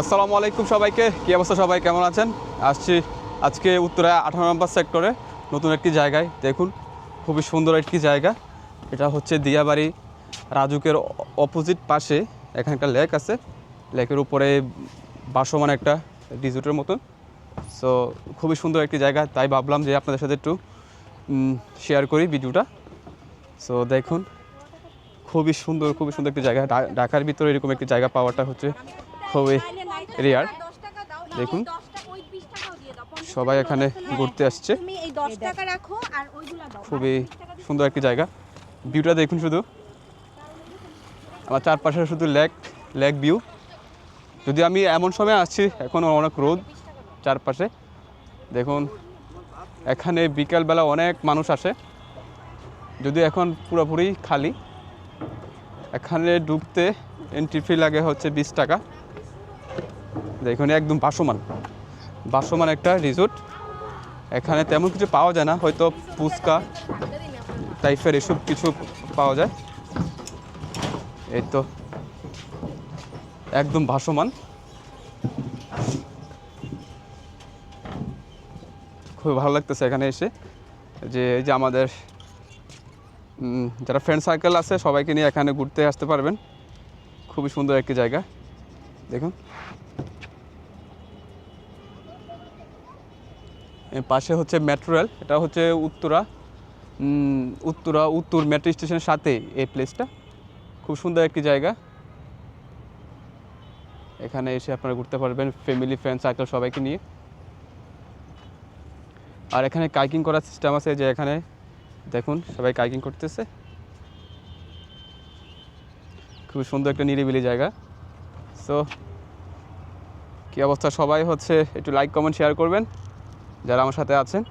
আসসালামু আলাইকুম সবাইকে। কী অবস্থা সবাই? কেমন আছেন? আসছি আজকে উত্তরা আঠারো নম্বর সেক্টরে, নতুন একটি জায়গায়। দেখুন, খুবই সুন্দর একটি জায়গা। এটা হচ্ছে দিয়াবাড়ি রাজুকের অপোজিট পাশে এখানে একটা লেক আছে। লেকের উপরে বাসমান একটা রিজোর্টের মতন। সো খুবই সুন্দর একটি জায়গা। তাই ভাবলাম যে আপনাদের সাথে একটু শেয়ার করি ভিডিওটা। সো দেখুন, খুবই সুন্দর খুবই সুন্দর একটি জায়গা। ঢাকার ভিতরে এরকম একটি জায়গা পাওয়াটা হচ্ছে খুবই রেয়ার। দেখুন। সবাই এখানে ঘুরতে আসছে। তুমি এই 10 টাকা রাখো আর ওইগুলা দাও খুবই সুন্দর একটি জায়গা। ভিউটা দেখুন শুধু। আমার চারপাশে শুধু লেক লেক ভিউ। যদি আমি এমন সময় আসছি এখন অনেক রোদ চারপাশে। দেখুন, এখানে বিকালবেলা অনেক মানুষ আসে। যদি এখন পুরোপুরি খালি, এখানে ঢুকতে এন্ট্রি ফি লাগে হচ্ছে বিশ টাকা। দেখুন, একদম বাসমান বাসমান একটা রিসোর্ট এখানে তেমন কিছু পাওয়া যায় না, হয়তো ফুচকা টাইপের এসব কিছু পাওয়া যায়। এই তো, একদম ভাসমান। খুব ভালো লাগতেছে এখানে এসে। যে এই যে আমাদের যারা ফ্রেন্ড সার্কেল আছে, সবাইকে নিয়ে এখানে ঘুরতে আসতে পারবেন। খুবই সুন্দর একটি জায়গা। দেখুন। পাশে হচ্ছে মেট্রো রেল এটা হচ্ছে উত্তরা উত্তরা, উত্তর মেট্রো স্টেশনের সাথে এই প্লেসটা খুব সুন্দর একটি জায়গা। এখানে এসে আপনারা ঘুরতে পারবেন ফ্যামিলি ফ্রেন্ড সার্কেল সবাইকে নিয়ে। আর এখানে কাইকিং করার সিস্টেম আছে যে এখানে। দেখুন, সবাই কাইকিং করতেছে। খুব সুন্দর একটা নিরিবিলি জায়গা। সো কী অবস্থা? সবাই হচ্ছে একটু লাইক কমেন্ট শেয়ার করবেন। যারা আমার সাথে আছেন।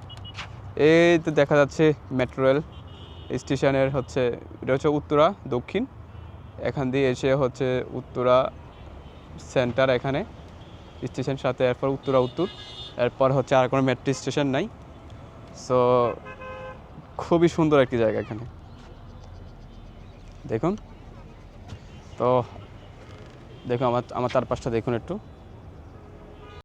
এই তো দেখা যাচ্ছে মেট্রো রেল স্টেশনের হচ্ছে, এটা হচ্ছে উত্তরা, দক্ষিণ। এখান দিয়ে এসে হচ্ছে উত্তরা সেন্টার এখানে স্টেশন সাথে, এরপর উত্তরা উত্তর, এরপর হচ্ছে আর কোনো মেট্রো স্টেশন নাই। সো খুবই সুন্দর একটি জায়গা এখানে। দেখুন। তো, দেখুন আমার আমার চারপাশটা দেখুন একটু।